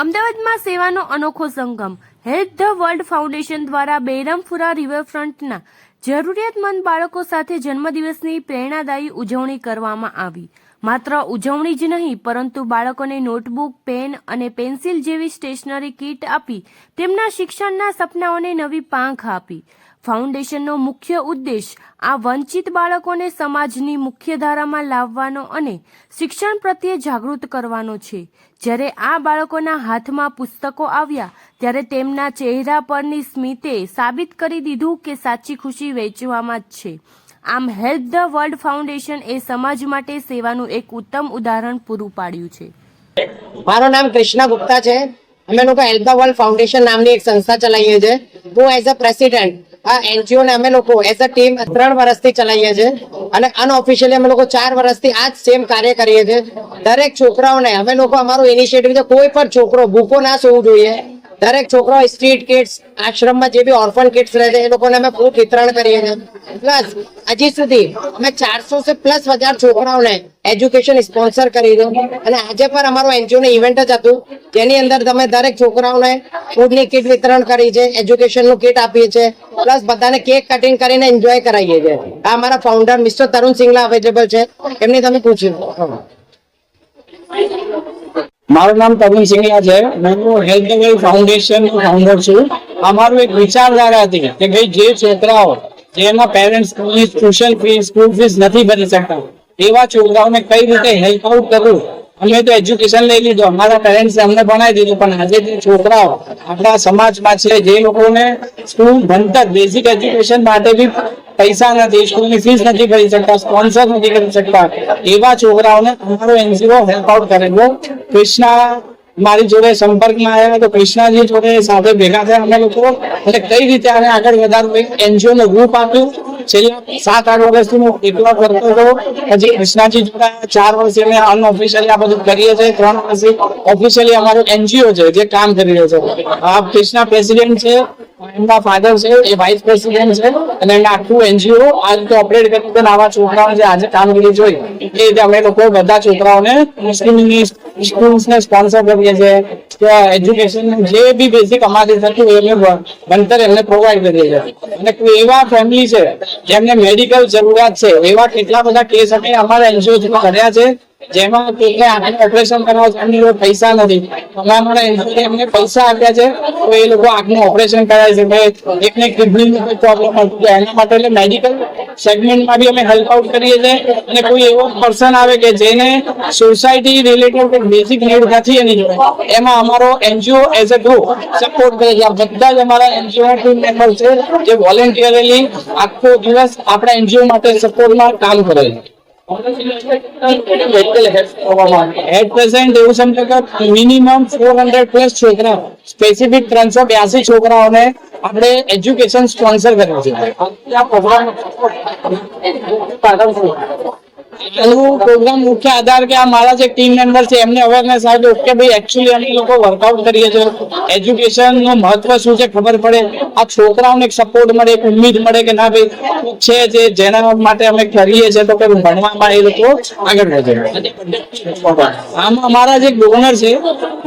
અમદાવાદમાં સેવાનો અનોખો સંગમ. હેલ્પ ધ વર્લ્ડ ફાઉન્ડેશન દ્વારા બેરમપુરા રિવરફ્રન્ટના જરૂરિયાતમંદ બાળકો સાથે જન્મદિવસની પ્રેરણાદાયી ઉજવણી કરવામાં આવી. માત્ર ઉજવણી જ નહીં, પરંતુ બાળકોને નોટબુક, પેન અને પેન્સિલ જેવી સ્ટેશનરી કીટ આપી તેમના શિક્ષણના સપનાઓને નવી પાંખ આપી. ફાઉન્ડેશનનો મુખ્ય ઉદ્દેશ આ વંચિત બાળકોને સમાજની મુખ્યધારામાં લાવવાનો અને શિક્ષણ પ્રત્યે જાગૃત કરવાનો છે. જ્યારે આ બાળકોના હાથમાં પુસ્તકો આવ્યા, ત્યારે તેમના ચહેરા પરની સ્મિતે સાબિત કરી દીધું કે સાચી ખુશી વેચવામાં જ છે. આમ હેલ્પ ધ વર્લ્ડ ફાઉન્ડેશન એ સમાજ માટે સેવાનું એક ઉત્તમ ઉદાહરણ પૂરું પાડ્યું છે. મારું નામ કૃષ્ણા ગુપ્તા છે. અમે લોકો હેલ્પ ધ વર્લ્ડ ફાઉન્ડેશન નામની એક સંસ્થા ચલાવીએ છીએ. હું એઝ અ પ્રેસિડેન્ટ આ એનજીઓ ને અમે લોકો એઝ અ ટીમ ત્રણ વર્ષથી ચલાવીએ છીએ અને અનઓફિશિયલી અમે લોકો ચાર વર્ષથી આ જ સેમ કાર્ય કરીએ છીએ. દરેક છોકરાઓને, અમે લોકો અમારું ઇનિશિયેટિવ છે, કોઈ પણ છોકરો ભૂખો ના સોવું જોઈએ. દરેક છોકરાઓ સ્ટ્રીટ કિડ્સ આશ્રમમાં જે બી ઓર્ફન કિડ્સ રહે છે એ લોકોને અમે ફૂડ વિતરણ કરીએ છીએ. પ્લસ હજી સુધી અમે ચારસો સે પ્લસ હજાર છોકરાઓને એજ્યુકેશન સ્પોન્સર કરી દઉં અને આજે પણ અમારું એનજીઓ નું ઇવેન્ટ જ હતું. જેની અંદર તમે દરેક છોકરાઓને ફૂડની કિટ વિતરણ કરી છે એજ્યુકેશનનું કીટ આપીએ છીએ. પ્લસ બધાને કેક કટિંગ કરીને એન્જોય કરાવીએ છીએ. આ અમારા founder mister Tarun Singla available છે. એમની તમે પૂછ્યું. મારું નામ તમિલ સિંગલા છે. હું હેલ્થ વેલ ફાઉન્ડેશન ફાઉન્ડર છું. અમારું એક વિચારધારા હતી કે ભાઈ જે છોકરાઓ જેના parents tuition fee school fees નથી ભરી શકતા, એવા છોકરાઓને કઈ રીતે હેલ્પ આઉટ કરવું અમે તો એજ્યુકેશન લઈ લીધું. અમારા પેરેન્ટ્સે અમને ભણાવી દીધું. પણ આજે જે છોકરાઓ આપણા સમાજમાં છે, જે લોકોને સ્કૂલ ભણતર બેઝિક એજ્યુકેશન માટે બી પૈસા નથી સ્કૂલની ફીસ નથી ભરી શકતા સ્પોન્સર નથી કરી શકતા. એવા છોકરાઓને અમારો એનજીઓ હેલ્પ આઉટ કરેલો કૃષ્ણા મારી જોડે સંપર્કમાં આવ્યા તો કૃષ્ણાજી જોડે સાથે ભેગા થયા અમે લોકો. એટલે કઈ રીતે આને આગળ વધારવું એનજીઓ નું રૂપ આપ્યું. છેલ્લા સાત, આઠ વર્ષથી હું એકલો કરતો હતો. પછી કૃષ્ણાજી જોડે ચાર વર્ષથી અમે અનઓફિશિયલી આ બધું કરીએ છીએ. ત્રણ વર્ષથી ઓફિશિયલી અમારું એનજીઓ છે જે કામ કરી રહ્યો છે. આ કૃષ્ણા પ્રેસિડેન્ટ છે. એમના ફાધર છે, એ વાઇસ પ્રેસિડેન્ટ છે, અને એમના આખું એનજીઓ આ રીતે ઓપરેટ કરી છે અને આવા છોકરાઓને જે આજે કામગીરી જોઈ, એ રીતે અમે લોકો બધા છોકરાઓને મુસ્લિમની સ્કૂલ્સને સ્પોન્સર કરીએ છીએ, કે એજ્યુકેશન જે બી બેઝિક અમારી થતું એમને અમે ભણતર એમને પ્રોવાઈડ કરીએ છીએ. અને એવા ફેમિલી છે, જેમને મેડિકલ જરૂરિયાત છે, એવા કેટલા બધા કેસ અમે અમારા એનજીઓ કર્યા છે, જેમાં કેટલા ઓપરેશન કરવા પૈસા નથી. અમારા પૈસા આપ્યા છે. તો એ લોકો આંખનું ઓપરેશન કરાય છે. ભાઈ એકને કિડનીનો પ્રોબ્લેમ હતું એના માટે એટલે મેડિકલ સેગમેન્ટમાં બી અમે હેલ્પ આઉટ કરીએ છીએ. અને કોઈ એવો પર્સન આવે કે જેને સોસાયટી રિલેટેડ કોઈ બેઝિક નીડ નથી એની જોડે. એમાં અમારો NGO as a group support કરે છે. બધા જ અમારા એનજીઓ ટીમ મેમ્બર છે જે વોલેન્ટિયરલી આખો દિવસ આપણા એનજીઓ માટે સપોર્ટમાં કામ કરે છે. એટ પ્રેઝન્ટ એવું સમજો કે મિનિમમ ફોર હંડ્રેડ પ્લસ છોકરા સ્પેસિફિક ત્રણસો બ્યાસી છોકરાઓને આપણે એજ્યુકેશન સ્પોન્સર કર્યું છે એનું પ્રોગ્રામ મુખ્ય આધાર કે આ મારા જે ટીમ મેમ્બર છે, એમને અવેરનેસ આવ્યું કે ભાઈ એકચ્યુઅલી અમે લોકો વર્કઆઉટ કરીએ છીએ. એજ્યુકેશનનું મહત્વ શું છે ખબર પડે? આ છોકરાઓને એક સપોર્ટ મળે, એક ઉમ્મીદ મળે કે ના ભાઈ છે જે જેના માટે અમે કરીએ છીએ તો કે ભણવામાં એ લોકો આગળ વધે. આમાં અમારા જે ડોનર છે,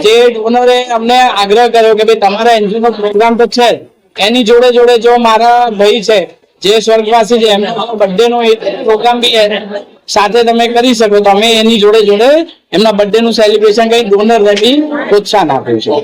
જે ડોનરે અમને આગ્રહ કર્યો કે ભાઈ તમારા એનજીઓ નો પ્રોગ્રામ તો છે. એની જોડે જોડે જો મારા ભાઈ છે, જે સ્વર્ગવાસી છે, એમનો બર્થડે નો પ્રોગ્રામ બી સાથે તમે કરી શકો. તો અમે એની જોડે જોડે એમના બર્થડે નું સેલિબ્રેશન કઈ ડોનર બી પ્રોત્સાહન આપ્યું છે.